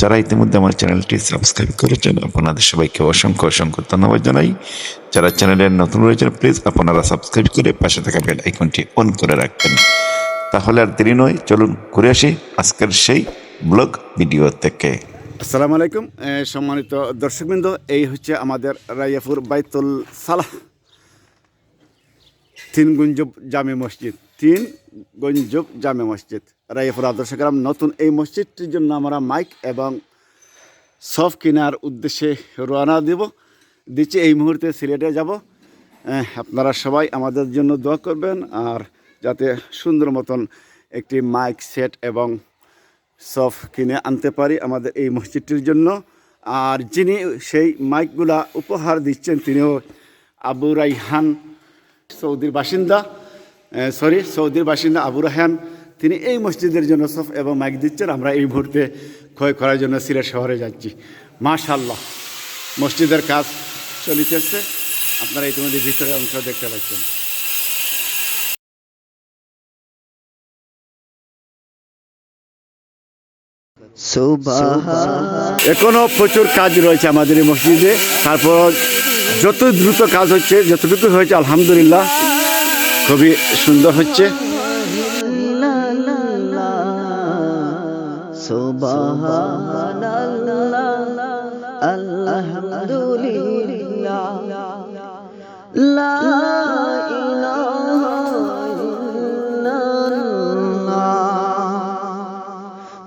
যারা ইতিমধ্যে আমার চ্যানেলটি সাবস্ক্রাইব করেছেন, আপনাদের সবাইকে অসংখ্য অসংখ্য ধন্যবাদ জানাই। যারা চ্যানেলের নতুন রয়েছেন প্লিজ আপনারা সাবস্ক্রাইব করে পাশে থাকা বেল আইকনটি অন করে রাখবেন। তাহলে আর দেরি নয়, চলুন ঘুরে আসি আজকের সেই ব্লগ ভিডিও থেকে। আসসালামু আলাইকুম সম্মানিত দর্শকবৃন্দ, এই হচ্ছে আমাদের রাইয়াপুর বাইতুল সালাহ তিন গুঞ্জব জামে মসজিদ। তিন গঞ্জব জামে মসজিদ। রাইয়াপুর আদর্শ গ্রাম নতুন এই মসজিদটির জন্য আমরা মাইক এবং সফ কেনার উদ্দেশ্যে রওনা দেব। দিচ্ছি এই মুহূর্তে সিলেটে যাব। আপনারা সবাই আমাদের জন্য দোয়া করবেন আর যাতে সুন্দর মতন একটি মাইক সেট এবং সফ কিনে আনতে পারি আমাদের এই মসজিদটির জন্য। আর যিনি সেই মাইকগুলা উপহার দিচ্ছেন, তিনিও আবু রাইহান সৌদির বাসিন্দা। সরি সৌদির বাসিন্দা আবু রাহান তিনি এই মসজিদের জন্য সফ এবং মাইক দিচ্ছেন। আমরা এই মুহূর্তে ক্ষয় করার জন্য সিলেট শহরে যাচ্ছি। মাশাল্লাহ মসজিদের কাজ চলিতেছে। আপনারা ইতিমধ্যে ভিতরে অংশ দেখতে পাচ্ছেন। এখনও প্রচুর কাজ রয়েছে আমাদের এই মসজিদে। তারপর যত দ্রুত কাজ হচ্ছে যতটুকু হয়েছে আলহামদুলিল্লাহ। খুবই সুন্দর হচ্ছে।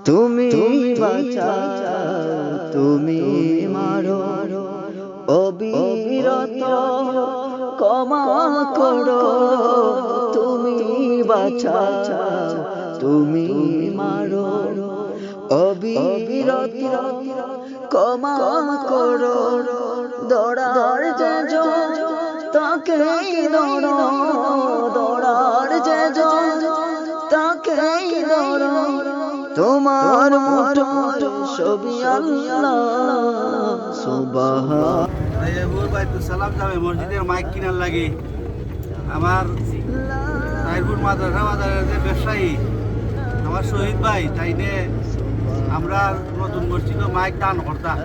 তুমি বাঁচা তুমি মারো। অবিরত ক্ষমা করো। বাঁচা তুমি মারো, অবিরত ক্ষমা করো, দৌড়ার যে তাকে দৌড়ো দৌড়ার যে তাকে দৌড়ো তোমার মুঠো ছবি আল্লাহ সুবাহ রাইয়াপুর বাইতুল সালাম যাবে মসজিদের মাইক কিনার লাগে। আমার রায়পুর মাদ্রাসা বাজারের যে ব্যবসায়ী আমার শহীদ ভাই তাইনে আমরা নতুন মসজিদ মাইক দান করতাম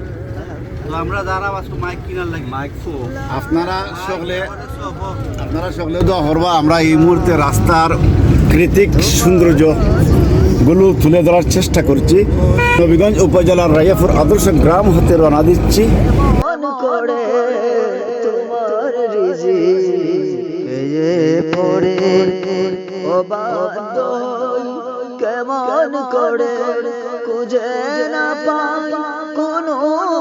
তো আমরা যারা আজকে মাইক কিনার লাগে। মাইক ফো আপনারা সকলে আপনারা সকলে দোয়া করব আমরা এই মুহূর্তে রাস্তার কৃতিক সৌন্দর্যগুলো তুলে ধরার চেষ্টা করছি। নবীগঞ্জ উপজেলার রাইয়াপুর আদর্শ গ্রাম হতে রওনা দিচ্ছি। অবাধ্য কেমন করে খুঁজে না পাই কোনো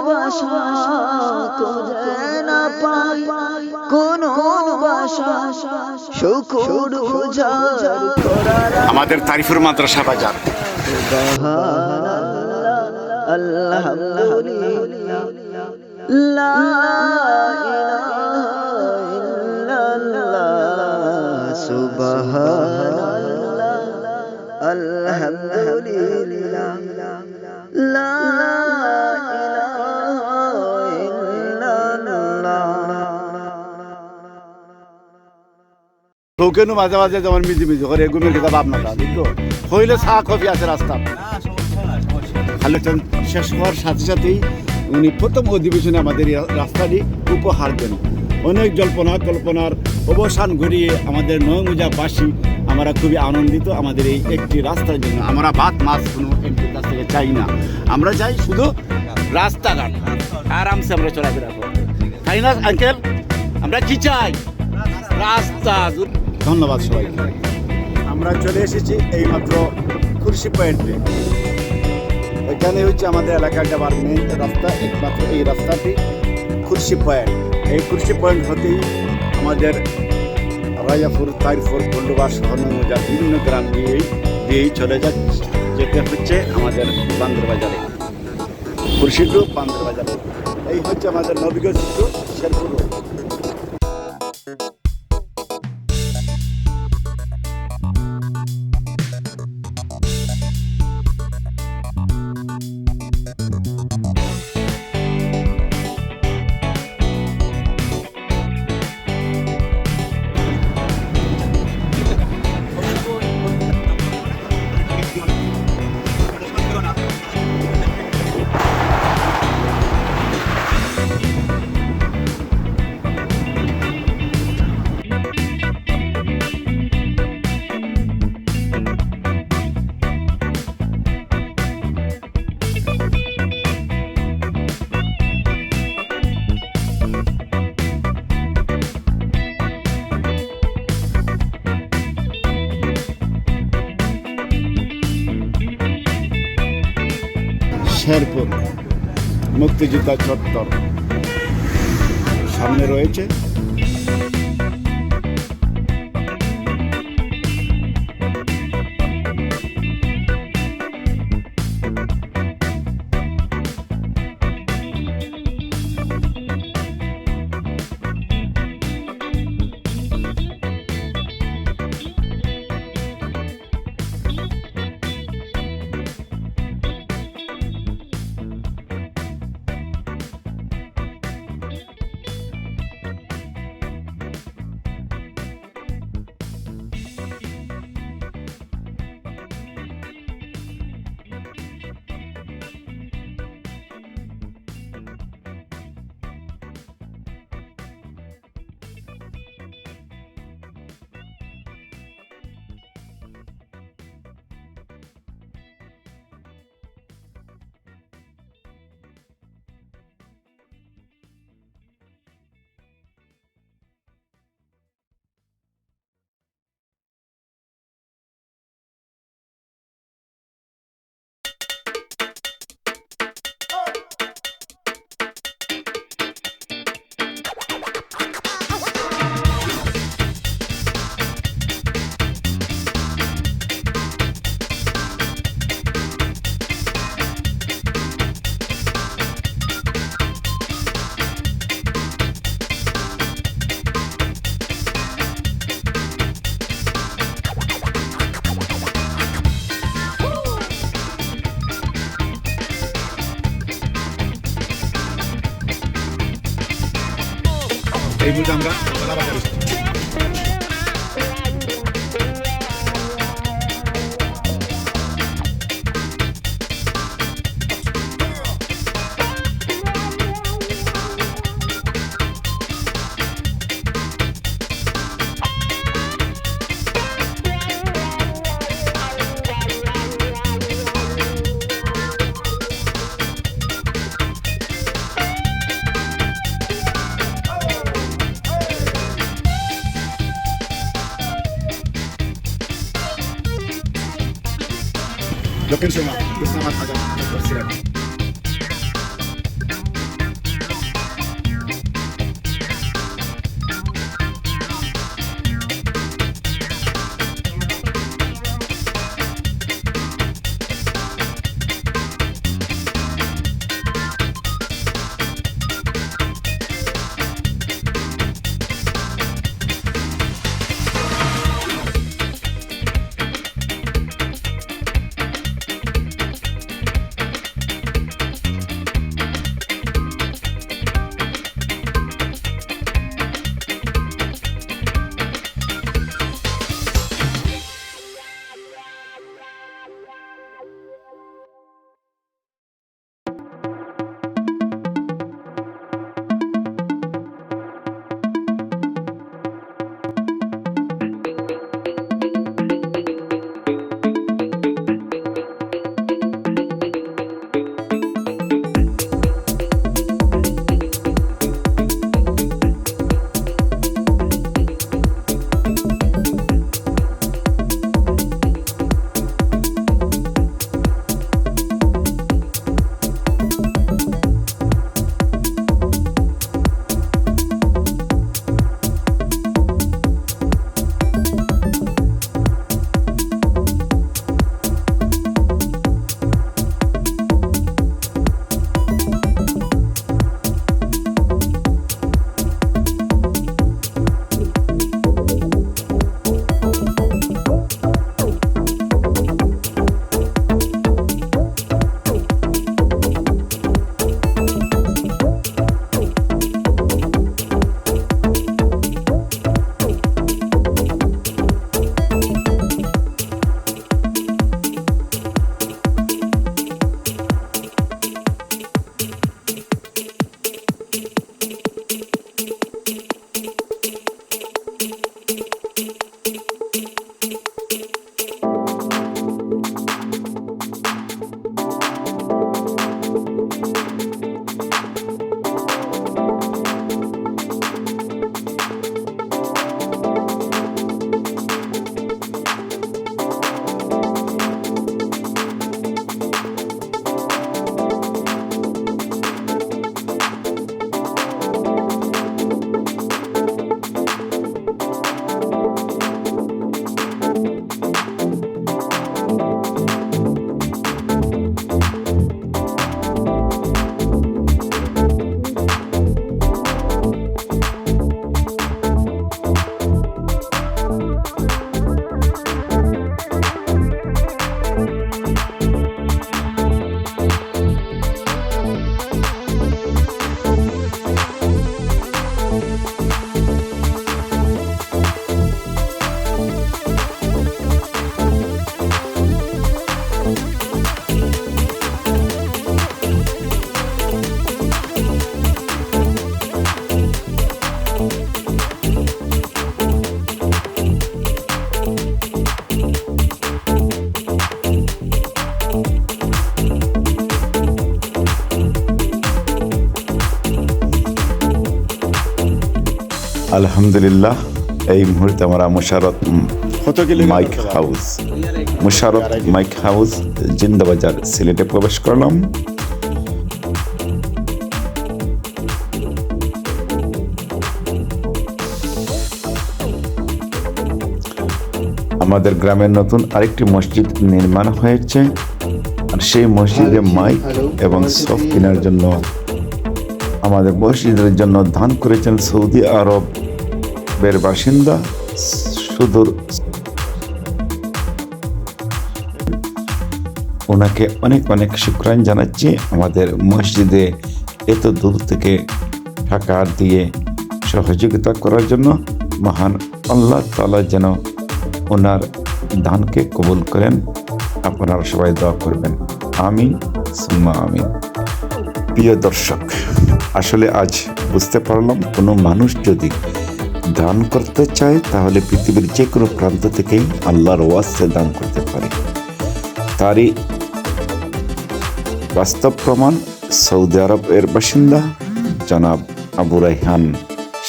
বাসা খুঁজে না পাই কোনো বাসা করার আমাদের তারিফুর মাদ্রাসা বাজার। আলহামদুলিল্লাহ লা লা মাঝে মাঝে যেমন মিজি মিজি করে খেতে ভাবনা তা বুঝলো হইলে চা কফি আছে রাস্তা আলোচন শেষ হওয়ার সাথে সাথেই উনি প্রথম অধিবেশনে আমাদের রাস্তাটি উপহার দেন। অনেক জল্পনা, কল্পনার অবসান ঘটিয়ে আমাদের নয়মুজাবাসী আমরা খুবই আনন্দিত আমাদের এই একটি রাস্তার জন্য। আমরা ভাত মাছ কোনো এমপির কাছ থেকে চাই না। আমরা চাই শুধু রাস্তাঘাট। আরামসে আমরা চলাফেরা করতে তাই না আঙ্কেল আমরা কি চাই? রাস্তা। ধন্যবাদ সবাইকে। আমরা চলে এসেছি এইমাত্র খুরশি পয়েন্টে এখানে হচ্ছে আমাদের এলাকার যাবার মেন রাস্তা, একমাত্র এই রাস্তাটি খুরশি পয়েন্ট। এই খুরশি পয়েন্ট হতেই আমাদের রাজাপুর তাইরপুর পল্লুবার সহনমজা বিভিন্ন গ্রাম দিয়েই দিয়েই চলে যাচ্ছে। যেতে হচ্ছে আমাদের বান্দর বাজারে। বান্দরবাজারে টু বান্দর বাজারে। এই হচ্ছে আমাদের নবীগঞ্জ শেরপুর রোড। মুক্তিযোদ্ধা চত্বর। সামনে রয়েছে এই মুহূর্তে আমরা Good show, আলহামদুলিল্লাহ এই মুহূর্তে আমরা Musharat mike house Musharat mike house Zindabazar সিলেটে প্রবেশ করলাম। আমাদের গ্রামের নতুন আরেকটি মসজিদ নির্মাণ হয়েছে আর সেই মসজিদে মাইক এবং সফ কেনার জন্য আমাদের মসজিদের জন্য দান করেছেন সৌদি আরবের বাসিন্দা সুদূর। ওনাকে অনেক অনেক শুক্রান জানাচ্ছি আমাদের মসজিদে এত দূর থেকে টাকা দিয়ে সহযোগিতা করার জন্য। মহান আল্লাহ তালা যেন ওনার দানকে কবুল করেন। আপনারা সবাই দোয়া করবেন। আমিন, সুম্মা আমিন। প্রিয় দর্শক আসলে আজ বুঝতে পারলাম কোনো মানুষ যদি দান করতে চায়, তাহলে পৃথিবীর যে কোনো প্রান্ত থেকেই আল্লাহর ওয়াসে দান করতে পারে। তারই বাস্তব প্রমাণ সৌদি আরব এর বাসিন্দা জনাব আবু রাইহান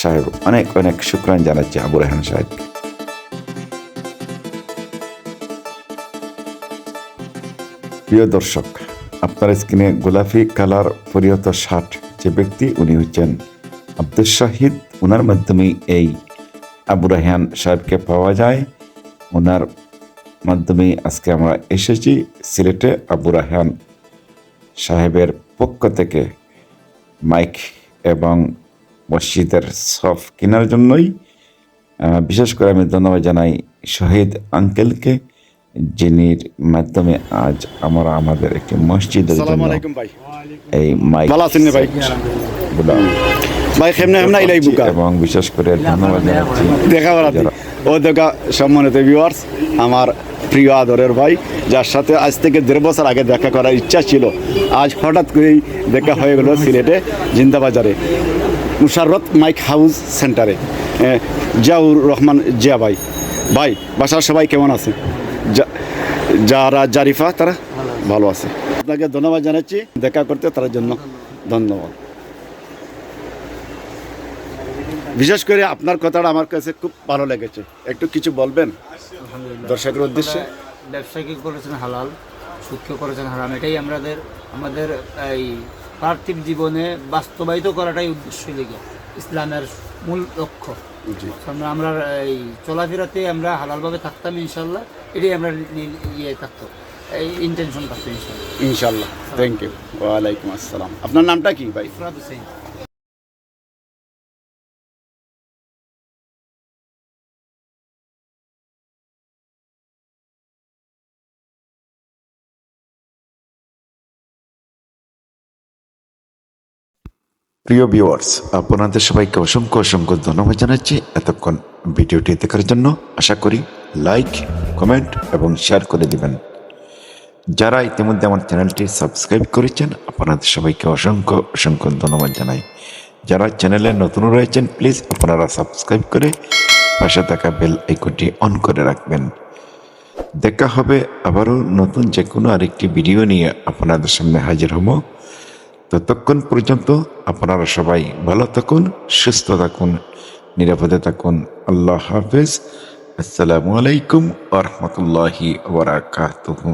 সাহেব। অনেক অনেক শুক্রান জানাচ্ছি আবু রাইহান সাহেব। প্রিয় দর্শক, আপনার স্ক্রিনে গোলাপি কালার পরিহত শার্ট যে ব্যক্তি উনি হচ্ছেন আব্দুল শাহিদ ওনার মাধ্যমেই এই আবু রাহান সাহেবকে পাওয়া যায়। ওনার মাধ্যমেই আজকে আমরা এসেছি সিলেটে আবু রাহান সাহেবের পক্ষ থেকে মাইক এবং মসজিদের সফ কেনার জন্যই। বিশেষ করে আমি ধন্যবাদ জানাই শহীদ আঙ্কেলকে। যিনির মাধ্যমে আজ আমরা আমাদের একটি মসজিদের জন্য এই মাইক ভালো আছেন নি ভাই? কেমনে কেমনে আইলাই বুকা। এবং বিশেষ করে ধন্যবাদ জানাচ্ছি দেখা করাতে। ও দেখা সম্মানিত ভিউয়ার্স আমার প্রিয় আদরের ভাই যার সাথে আজ থেকে দেড় বছর আগে দেখা করার ইচ্ছা ছিল। আজ হঠাৎ করেই দেখা হয়ে গেল সিলেটে জিন্দাবাজারে। মুশাররত মাইক হাউস সেন্টারে। জিয়াউর রহমান জিয়া ভাই। ভাই বাসার সবাই কেমন আছে যারা জারিফা তারা ভালো আছে। আপনাকে ধন্যবাদ জানাচ্ছি। দেখা করতে তার জন্য ধন্যবাদ। বিশেষ করে আপনার কথাটা আমার কাছে খুব ভালো লেগেছে। একটু কিছু বলবেন? দর্শকের উদ্দেশ্যে? ব্যবসাকে করেছেন হালাল সুখকে করেছেন হারাম এটাই আমাদের আমাদের এই পার্থিব জীবনে বাস্তবায়িত করাটাই উদ্দেশ্য লেগে ইসলামের মূল লক্ষ্য। আমরা আমরা এই চলাফেরাতে আমরা হালালভাবে থাকতাম ইনশাল্লাহ। এটাই আমরা ইয়ে থাকতো। এই ইন্টেনশন থাকতো ইনশাল্লাহ। ইনশাল্লাহ। থ্যাংক ইউ ওয়ালাইকুম আসসালাম। আপনার নামটা কি ভাই? ইফরাদ হোসেন। প্রিয় ভিউয়ার্স, আপনাদের সবাইকে অসংখ্য অসংখ্য ধন্যবাদ জানাচ্ছি এতক্ষণ ভিডিওটি দেখার জন্য আশা করি লাইক, কমেন্ট এবং শেয়ার করে দিবেন। যারা ইতিমধ্যে আমার চ্যানেলটি সাবস্ক্রাইব করেছেন, আপনাদের সবাইকে অসংখ্য অসংখ্য ধন্যবাদ জানাই। যারা চ্যানেলে নতুন রয়েছেন, প্লিজ আপনারা সাবস্ক্রাইব করে পাশে থাকা বেল আইকনটি অন করে রাখবেন। দেখা হবে আবারও নতুন যে কোনো আরেকটি ভিডিও নিয়ে আপনাদের সামনে হাজির হব। ততক্ষণ পর্যন্ত আপনারা সবাই ভালো থাকুন, সুস্থ থাকুন, নিরাপদে থাকুন। আল্লাহ হাফেজ। আসসালামু আলাইকুম আ রহমতুল্লাহি ওবরাকাতুহু